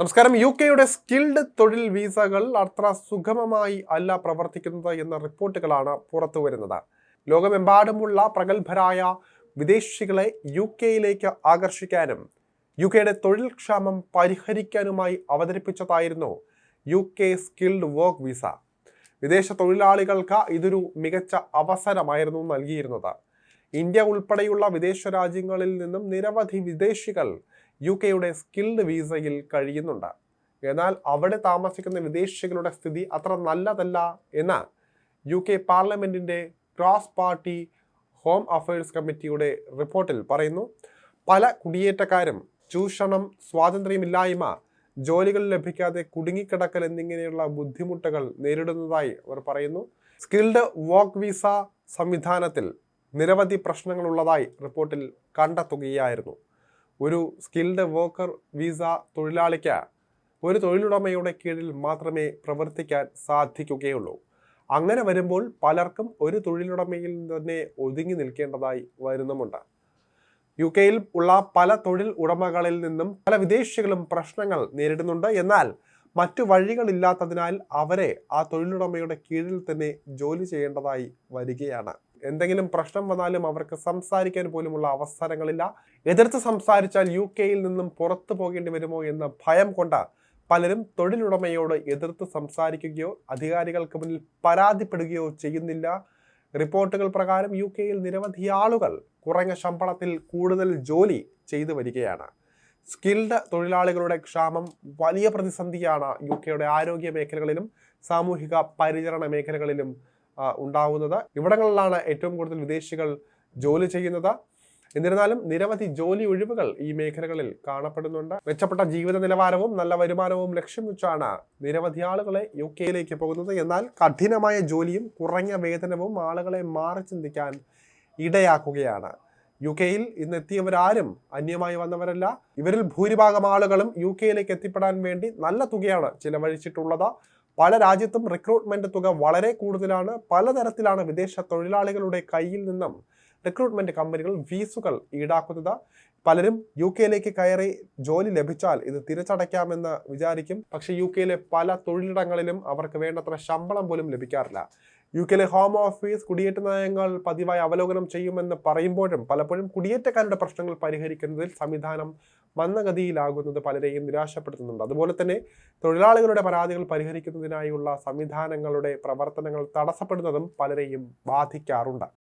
നമസ്കാരം. യു കെയുടെ സ്കിൽഡ് തൊഴിൽ വിസകൾ അത്ര സുഗമമായി അല്ല പ്രവർത്തിക്കുന്നത് എന്ന റിപ്പോർട്ടുകളാണ് പുറത്തു വരുന്നത്. ലോകമെമ്പാടുമുള്ള പ്രഗത്ഭരായ വിദേശികളെ യു കെയിലേക്ക് ആകർഷിക്കാനും യു കെയുടെ തൊഴിൽ ക്ഷാമം പരിഹരിക്കാനുമായി അവതരിപ്പിച്ചതായിരുന്നു U K skilled work visa. വിദേശ തൊഴിലാളികൾക്ക് ഇതൊരു മികച്ച അവസരമായിരുന്നു നൽകിയിരുന്നത്. ഇന്ത്യ ഉൾപ്പെടെയുള്ള വിദേശ രാജ്യങ്ങളിൽ നിന്നും നിരവധി വിദേശികൾ യു കെയുടെ സ്കിൽഡ് വീസയിൽ കഴിയുന്നുണ്ട്. എന്നാൽ അവിടെ താമസിക്കുന്ന വിദേശികളുടെ സ്ഥിതി അത്ര നല്ലതല്ല എന്ന് യു കെ പാർലമെന്റിന്റെ ക്രോസ് പാർട്ടി ഹോം അഫയേഴ്സ് കമ്മിറ്റിയുടെ റിപ്പോർട്ടിൽ പറയുന്നു. പല കുടിയേറ്റക്കാരും ചൂഷണം സ്വാതന്ത്ര്യമില്ലായ്മ ജോലികൾ ലഭിക്കാതെ കുടുങ്ങിക്കിടക്കൽ എന്നിങ്ങനെയുള്ള ബുദ്ധിമുട്ടുകൾ നേരിടുന്നതായി അവർ പറയുന്നു. സ്കിൽഡ് വർക്ക് വിസ സംവിധാനത്തിൽ നിരവധി പ്രശ്നങ്ങളുള്ളതായി റിപ്പോർട്ടിൽ കണ്ടെത്തുകയായിരുന്നു. ഒരു സ്കിൽഡ് വർക്കർ വിസ തൊഴിലാളിക്ക് ഒരു തൊഴിലുടമയുടെ കീഴിൽ മാത്രമേ പ്രവർത്തിക്കാൻ സാധിക്കുകയുള്ളൂ. അങ്ങനെ വരുമ്പോൾ പലർക്കും ഒരു തൊഴിലുടമയിൽ തന്നെ ഒതുങ്ങി നിൽക്കേണ്ടതായി വരുന്നുമുണ്ട്. യു കെയിൽ ഉള്ള പല തൊഴിൽ ഉടമകളിൽ നിന്നും പല വിദേശികളും പ്രശ്നങ്ങൾ നേരിടുന്നുണ്ട്. എന്നാൽ മറ്റു വഴികളില്ലാത്തതിനാൽ അവരെ ആ തൊഴിലുടമയുടെ കീഴിൽ തന്നെ ജോലി ചെയ്യേണ്ടതായി വരികയാണ്. എന്തെങ്കിലും പ്രശ്നം വന്നാലും അവർക്ക് സംസാരിക്കാൻ പോലുമുള്ള അവസരങ്ങളില്ല. എതിർത്ത് സംസാരിച്ചാൽ യു കെയിൽ നിന്നും പുറത്തു പോകേണ്ടി വരുമോ എന്ന ഭയം കൊണ്ട് പലരും തൊഴിലുടമയോട് എതിർത്ത് സംസാരിക്കുകയോ അധികാരികൾക്ക് മുന്നിൽ പരാതിപ്പെടുകയോ ചെയ്യുന്നില്ല. റിപ്പോർട്ടുകൾ പ്രകാരം യു കെയിൽ നിരവധി ആളുകൾ കുറഞ്ഞ ശമ്പളത്തിൽ കൂടുതൽ ജോലി ചെയ്തു വരികയാണ്. സ്കിൽഡ് തൊഴിലാളികളുടെ ക്ഷാമം വലിയ പ്രതിസന്ധിയാണ് യു കെയുടെ ആരോഗ്യ മേഖലകളിലും സാമൂഹിക പരിചരണ മേഖലകളിലും ഉണ്ടാവുന്നത്. ഇവിടങ്ങളിലാണ് ഏറ്റവും കൂടുതൽ വിദേശികൾ ജോലി ചെയ്യുന്നത്. എന്നിരുന്നാലും നിരവധി ജോലി ഒഴിവുകൾ ഈ മേഖലകളിൽ കാണപ്പെടുന്നുണ്ട്. മെച്ചപ്പെട്ട ജീവിത നിലവാരവും നല്ല വരുമാനവും ലക്ഷ്യം വെച്ചാണ് നിരവധി ആളുകളെ യു കെയിലേക്ക് പോകുന്നത്. എന്നാൽ കഠിനമായ ജോലിയും കുറഞ്ഞ വേതനവും ആളുകളെ മാറി ചിന്തിക്കാൻ ഇടയാക്കുകയാണ്. യു കെയിൽ ഇന്ന് എത്തിയവരാരും അന്യമായി വന്നവരല്ല. ഇവരിൽ ഭൂരിഭാഗം ആളുകളും യു കെയിലേക്ക് എത്തിപ്പെടാൻ വേണ്ടി നല്ല തുകയാണ് ചിലവഴിച്ചിട്ടുള്ളത്. പല രാജ്യത്തും റിക്രൂട്ട്മെന്റ് തുക വളരെ കൂടുതലാണ്. പലതരത്തിലാണ് വിദേശ തൊഴിലാളികളുടെ കയ്യിൽ നിന്നും റിക്രൂട്ട്മെന്റ് കമ്പനികൾ ഫീസുകൾ ഈടാക്കുന്നത്. പലരും യു കെയിലേക്ക് കയറി ജോലി ലഭിച്ചാൽ ഇത് തിരിച്ചടയ്ക്കാമെന്ന് വിചാരിക്കും. പക്ഷേ യു കെയിലെ പല തൊഴിലിടങ്ങളിലും അവർക്ക് വേണ്ടത്ര ശമ്പളം പോലും ലഭിക്കാറില്ല. യു കെയിലെ ഹോം ഓഫീസ് കുടിയേറ്റ നയങ്ങൾ പതിവായി അവലോകനം ചെയ്യുമെന്ന് പറയുമ്പോഴും പലപ്പോഴും കുടിയേറ്റക്കാരുടെ പ്രശ്നങ്ങൾ പരിഹരിക്കുന്നതിൽ സംവിധാനം മന്ദഗതിയിലാകുന്നത് പലരെയും നിരാശപ്പെടുത്തുന്നുണ്ട്. അതുപോലെ തന്നെ തൊഴിലാളികളുടെ പരാതികൾ പരിഹരിക്കുന്നതിനായുള്ള സംവിധാനങ്ങളുടെ പ്രവർത്തനങ്ങൾ തടസ്സപ്പെടുന്നതും പലരെയും ബാധിക്കാറുണ്ട്.